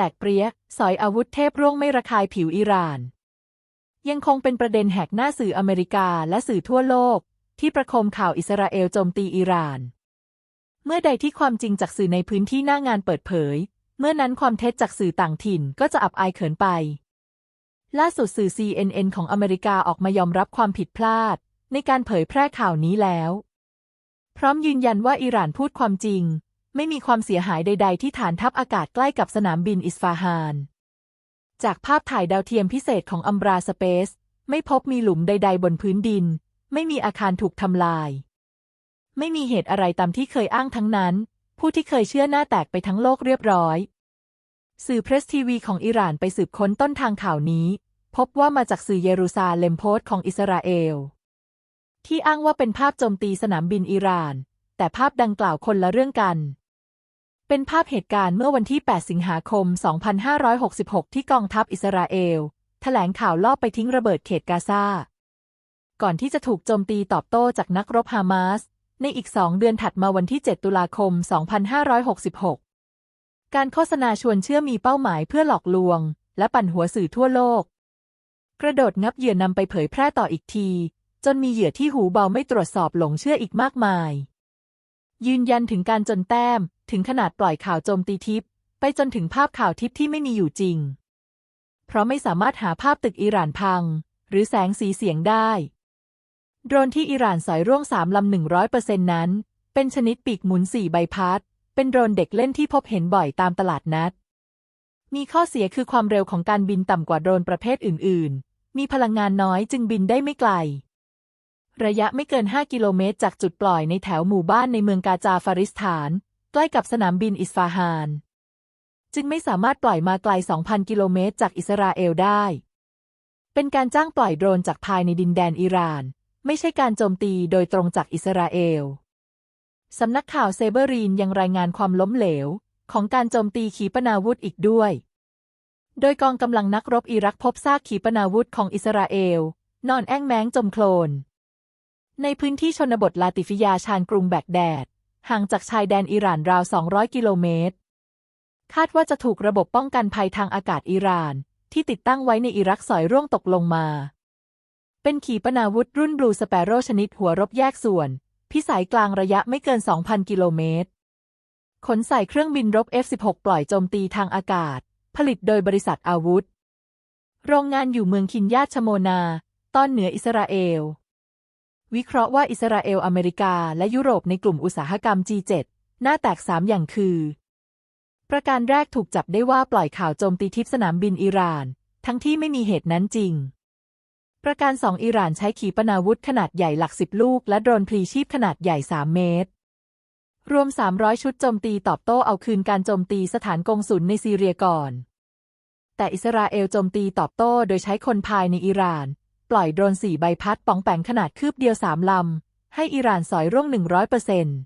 ตกเปรี้ย สอยอาวุธเทพร่วงไม่ระคายผิวอิหร่าน ยังคงเป็นประเด็นแหกหน้าสื่ออเมริกาและสื่อทั่วโลก ที่ประโคมข่าวอิสราเอลโจมตีอิหร่าน เมื่อใดที่ความจริงจากสื่อในพื้นที่หน้างานเปิดเผย เมื่อนั้นความเท็จจากสื่อต่างถิ่นก็จะอับอายเขินไป ล่าสุดสื่อ CNN ของอเมริกาออกมายอมรับความผิดพลาด ในการเผยแพร่ข่าวนี้แล้ว พร้อมยืนยันว่าอิหร่านพูดความจริง ไม่มีความเสียหายใด ๆ ที่ฐานทัพอากาศใกล้กับสนามบินอิสฟาฮาน จากภาพถ่ายดาวเทียมพิเศษของอัมบราสเปซไม่พบมีหลุมใด ๆ บนพื้นดิน ไม่มีอาคารถูกทำลาย ไม่มีเหตุอะไรตามที่เคยอ้างทั้งนั้น ผู้ที่เคยเชื่อหน้าแตกไปทั้งโลกเรียบร้อย สื่อเพรสทีวีของอิหร่านไปสืบค้นต้นทางข่าวนี้ พบว่ามาจากสื่อเยรูซาเล็มโพสต์ของอิสราเอล ที่อ้างว่าเป็นภาพโจมตีสนามบินอิหร่าน แต่ภาพดังกล่าวคนละเรื่องกัน เป็นภาพเหตุการณ์เมื่อวันที่ 8 สิงหาคม 2566 ที่กองทัพอิสราเอล แถลงข่าวลอบไปทิ้งระเบิดเขตกาซา ก่อนที่จะถูกโจมตีตอบโต้จากนักรบฮามาส ในอีกสองเดือนถัดมาวันที่ 7 ตุลาคม 2566 การโฆษณาชวนเชื่อมีเป้าหมายเพื่อหลอกลวง และปั่นหัวสื่อทั่วโลก กระโดดงับเหยื่อนำไปเผยแพร่ต่ออีกที จนมีเหยื่อที่หูเบาไม่ตรวจสอบหลงเชื่ออีกมากมาย ยืนยันถึงการจนแต้ม ถึงขนาดปล่อยข่าวโจมตีทิปไปจนถึงภาพข่าวทิปที่ไม่มีอยู่จริง เพราะไม่สามารถหาภาพตึกอิหร่านพัง หรือแสงสีเสียงได้ โดรนที่อิหร่านสอยร่วงสามลำหนึ่งร้อยเปอร์เซ็นต์นั้น เป็นชนิดปีกหมุนสี่ใบพัด เป็นโดรนเด็กเล่นที่พบเห็นบ่อยตามตลาดนัด มีข้อเสียคือความเร็วของการบินต่ำกว่าโดรนประเภทอื่น ๆ มีพลังงานน้อยจึงบินได้ไม่ไกลระยะไม่เกิน 5 กิโลเมตร จากจุดปล่อยในแถวหมู่บ้านในเมืองกาจาฟาริสถาน ใกล้กับสนามบินอิสฟาฮาน จึงไม่สามารถปล่อยมาไกล 2,000 กิโลเมตรจากอิสราเอลได้ เป็นการจ้างปล่อยโดรนจากภายในดินแดนอิหร่าน ไม่ใช่การโจมตีโดยตรงจากอิสราเอล สำนักข่าวเซเบอรีนยังรายงานความล้มเหลว ของการโจมตีขีปนาวุธอีกด้วย โดยกองกำลังนักรบอิรักพบซากขีปนาวุธของอิสราเอล นอนแอ่งแม้งจมโคลนในพื้นที่ชนบทลาติฟิยาชานกรุงแบกแดด ห่างจากชายแดนอิหร่านราว 200 กิโลเมตร คาดว่าจะถูกระบบป้องกันภัยทางอากาศอิหร่าน ที่ติดตั้งไว้ในอิรักสอยร่วงตกลงมา เป็นขีปนาวุธรุ่นบลูสเปโรชนิดหัวรบแยกส่วน พิสัยกลางระยะไม่เกิน 2,000 กิโลเมตร ขนใส่เครื่องบินรบ F-16 ปล่อยโจมตีทางอากาศ ผลิตโดยบริษัทอาวุธ โรงงานอยู่เมืองคินยาชโมนา ตอนเหนืออิสราเอล วิเคราะห์ว่าอิสราเอลอเมริกา และยุโรปในกลุ่มอุตสาหกรรม G7 หน้าแตกสามอย่างคือ ประการแรกถูกจับได้ว่าปล่อยข่าวโจมตีทิพสนามบินอิหร่าน ทั้งที่ไม่มีเหตุนั้นจริง ประการสองอิหร่านใช้ขีปนาวุธขนาดใหญ่หลักสิบลูก และโดรนพลีชีพขนาดใหญ่ 3 เมตร รวม 300 ชุดโจมตีตอบโต้เอาคืนการโจมตีสถานกงสุลในซีเรียก่อน แต่อิสราเอลโจมตีตอบโต้โดยใช้คนภายในอิหร่าน ปล่อยโดรนสี่ใบพัดป๋องแปงขนาดคืบเดียวสามลำ ให้อิหร่านสอยร่วง 100%เปอร์เซ็นต์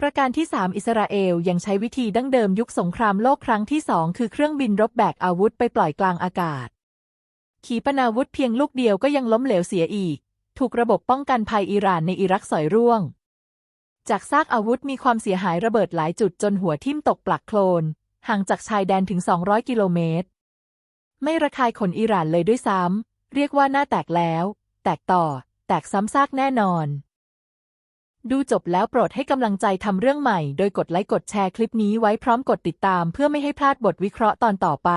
ประการที่ 3 อิสราเอลยังใช้วิธีดั้งเดิมยุคสงครามโลกครั้งที่สองคือเครื่องบินรบแบกอาวุธไปปล่อยกลางอากาศ ขีปนาวุธเพียงลูกเดียวก็ยังล้มเหลวเสียอีก ถูกระบบป้องกันภัยอิหร่านในอิรักสอยร่วง จากซากอาวุธมีความเสียหายระเบิดหลายจุดจนหัวทิ่มตกปลักโคลน ห่างจากชายแดนถึง 200 กิโลเมตร ไม่ระคายขนอิหร่านเลยด้วยซ้ำ เรียกว่าหน้าแตกแล้ว แตกต่อ แตกซ้ำซากแน่นอน ดูจบแล้วโปรดให้กำลังใจทำเรื่องใหม่ โดยกดไลค์กดแชร์คลิปนี้ไว้พร้อมกดติดตามเพื่อไม่ให้พลาดบทวิเคราะห์ตอนต่อไป